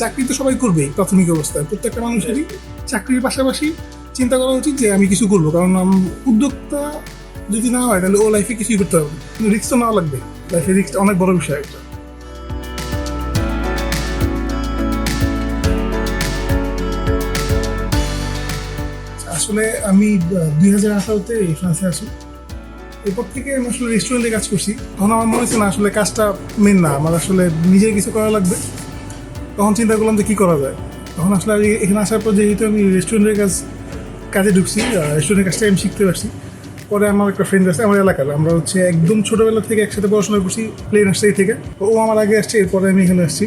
চাকরি তো সবাই করবেই, প্রাথমিক অবস্থায় প্রত্যেকটা মানুষেরই চাকরির পাশাপাশি চিন্তা করা উচিত যে আমি কিছু করব, কারণ উদ্যোক্তা যদি না হয়, তাহলে ও লাইফে কিছুই করতে পারবে না। রিস্ক তো নেওয়া লাগবে। লাইফে রিস্ক অনেক বড় বিষয় একটা। আসলে আমি দুই হাজার আঠারোতে ফ্রান্সে আসি এরপর থেকে আমি আসলে রেস্টুরেন্টে কাজ করছি। তখন আমার মনে হচ্ছে না, আসলে কাজটা মেন না। আমার আসলে নিজের কিছু করা লাগবে। তখন চিন্তা করলাম যে কী করা যায়। তখন আসলে এখানে আসার পর যেহেতু আমি রেস্টুরেন্টের কাজ কাজে ঢুকছি রেস্টুরেন্টের কাজটা আমি শিখতে পারছি। পরে আমার একটা ফ্রেন্ড আছে আমার এলাকার, আমরা হচ্ছে একদম ছোটোবেলা থেকে একসাথে পড়াশোনা করছি প্লেন নার্সারি থেকে। ও আমার আগে আসছে, এরপরে আমি এখানে আসছি।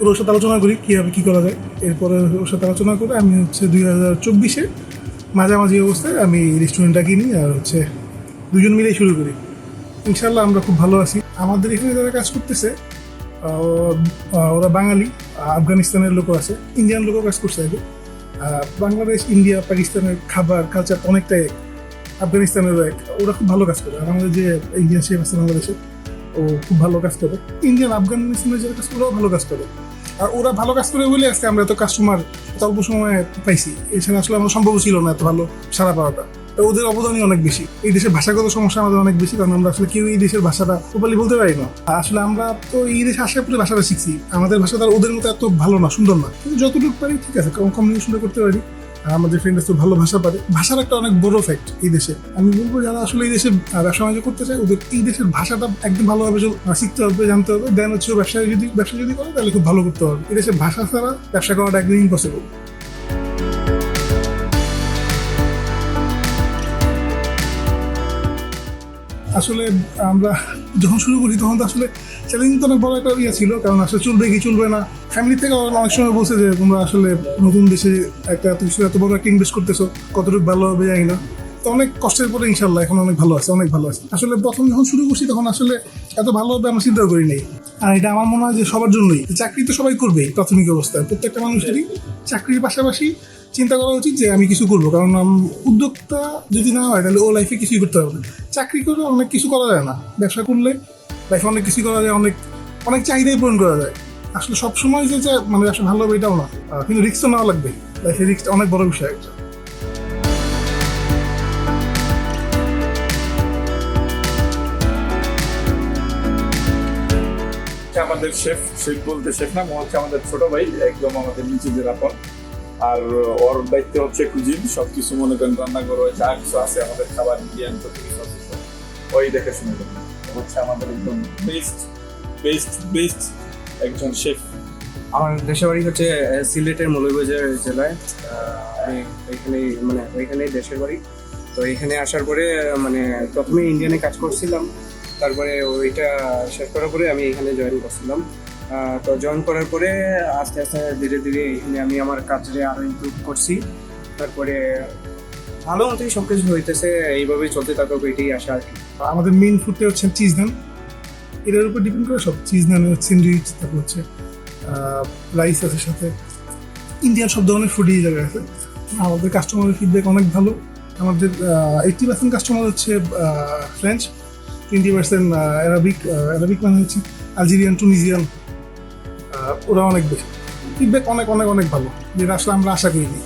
ওর সাথে আলোচনা করি কীভাবে কী করা যায়। এরপরে ওর সাথে আলোচনা করে আমি হচ্ছে দুই হাজার চব্বিশে মাঝামাঝি অবস্থায় আমি রেস্টুরেন্টটা কিনি আর হচ্ছে দুজন মিলেই শুরু করি। ইনশাল্লাহ আমরা খুব ভালো আছি। আমাদের এখানে যারা কাজ করতেছে ওরা বাঙালি আফগানিস্তানের লোকও আছে ইন্ডিয়ান লোকও কাজ করছে আগে। বাংলাদেশ ইন্ডিয়া পাকিস্তানের খাবার কালচার অনেকটাই এক। আফগানিস্তানেরও এক। ওরা খুব ভালো কাজ করে। আর আমাদের যে ইন্ডিয়ান শেফ আছে বাংলাদেশে, ও খুব ভালো কাজ করে। ইন্ডিয়ান আফগানিস্তানের যারা কাজ করে, ওরাও ভালো কাজ করে। আর ওরা ভালো কাজ করে বলে আজকে আমরা এত কাস্টমার অল্প সময়ে পাইছি। এছাড়া আসলে আমার সম্ভব ছিল না এত ভালো সারা পাওয়াটা। ওদের অবদানই অনেক বেশি। এই দেশের ভাষাগত সমস্যা আমাদের অনেক বেশি, কারণ আমরা আসলে কেউ এই দেশের ভাষাটা প্রপারলি বলতে পারি না। আসলে আমরা তো এই দেশে আসার পরে ভাষাটা শিখছি। আমাদের ভাষা তার ওদের মতো এত ভালো না, সুন্দর না। কিন্তু যতটুকু পারি ঠিক আছে কমিউনিকেশনটা করতে পারি। আর আমাদের ফ্রেন্ড তো ভালো ভাষা পারে। ভাষার একটা অনেক বড় ফ্যাক্ট এই দেশে। আমি বলব যারা আসলে এই দেশে ব্যবসা বাণিজ্য করতে চায়, ওদের এই দেশের ভাষাটা একদম ভালোভাবে শিখতে হবে, জানতে হবে। দেন হচ্ছে ব্যবসা যদি ব্যবসা যদি করে, তাহলে খুব ভালো করতে হবে। এই দেশের ভাষা ছাড়া ব্যবসা করাটা একদম ইম্পসিবল আসলে আমরা যখন শুরু করি, তখন তো আসলে চ্যালেঞ্জ তো অনেক বড় একটা ইয়ে ছিল, কারণ আসলে চলবে কি চলবে না। ফ্যামিলি থেকে অনেক সময় বলছে যে, তোমরা আসলে নতুন দেশে একটা কিছু, এত বড় একটা ইনভেস্ট করতেছো, কতটুকু ভালো হবে জানি না। তো অনেক কষ্টের পরে ইনশাল্লাহ এখন অনেক ভালো আছে, অনেক ভালো আছে। আসলে প্রথম যখন শুরু করছি, তখন আসলে এত ভালো হবে আমরা চিন্তাও করি নাই। আর এটা আমার মনে হয় যে সবার জন্যই। চাকরি তো সবাই করবেই প্রাথমিক অবস্থায়। প্রত্যেকটা মানুষেরই চাকরির পাশাপাশি চিন্তা করা উচিত যে আমি কিছু করব। কারণ উদ্যোক্তা যদি না হয়, তাহলে ও লাইফে কিছুই করতে পারবে চাকরি করে অনেক কিছু করা যায় না। ব্যবসা করলে লাইফে অনেক কিছু করা যায়, অনেক অনেক চাহিদাই পূরণ করা যায়। আসলে সবসময় যে মানে ব্যবসা ভালো হবে এটাও না। কিন্তু রিস্ক তো নেওয়া লাগবে। লাইফে রিস্ক অনেক বড় বিষয় একটা। হচ্ছে আমাদের শেফ শেফ বলতে শেফ না ও হচ্ছে আমাদের ছোট ভাই, একদম আমাদের নিজেদের আপন। আর ওর দায়িত্ব হচ্ছে কুজিন সবকিছু মনে করেন রান্না করো যা কিছু আছে আমাদের খাবার ইন্ডিয়ান যত কিছু। ওই দেখে শুনে। হচ্ছে আমাদের একদম বেস্ট বেস্ট বেস্ট একজন শেফ। আমার দেশের বাড়ি হচ্ছে সিলেটের মৌলভীবাজার জেলায়। আমি এখানে মানে ওইখানে দেশের বাড়ি। তো এখানে আসার পরে মানে প্রথমে ইন্ডিয়ানে কাজ করছিলাম। তারপরে ওইটা শেষ করার পরে আমি এখানে জয়েন করছিলাম। তো জয়েন করার পরে আস্তে আস্তে ধীরে ধীরে এখানে আমি আমার কাজে আরও ইম্প্রুভ করছি। তারপরে ভালো মতোই সব কিছু হইতেছে, এইভাবেই চলতে থাকুক, এটাই আশা আর কি। আমাদের মেইন ফুডটা হচ্ছে চিজ নান এটার উপর ডিপেন্ড করে সব চিজ নান স্যান্ডউইচ তারপর হচ্ছে রাইস আছে সাথে। ইন্ডিয়ান সব ধরনের ফুডই এই জায়গায় আছে। আমাদের কাস্টমারের ফিডব্যাক অনেক ভালো। আমাদের এইটটি পার্সেন্ট কাস্টমার হচ্ছে French twenty percent Arabic Arabic মানে হচ্ছে আলজেরিয়ান টুনিজিয়ান ওরা অনেক বেশি। ফিডব্যাক অনেক অনেক অনেক ভালো, যেটা আসলে আমরা আশা করিনি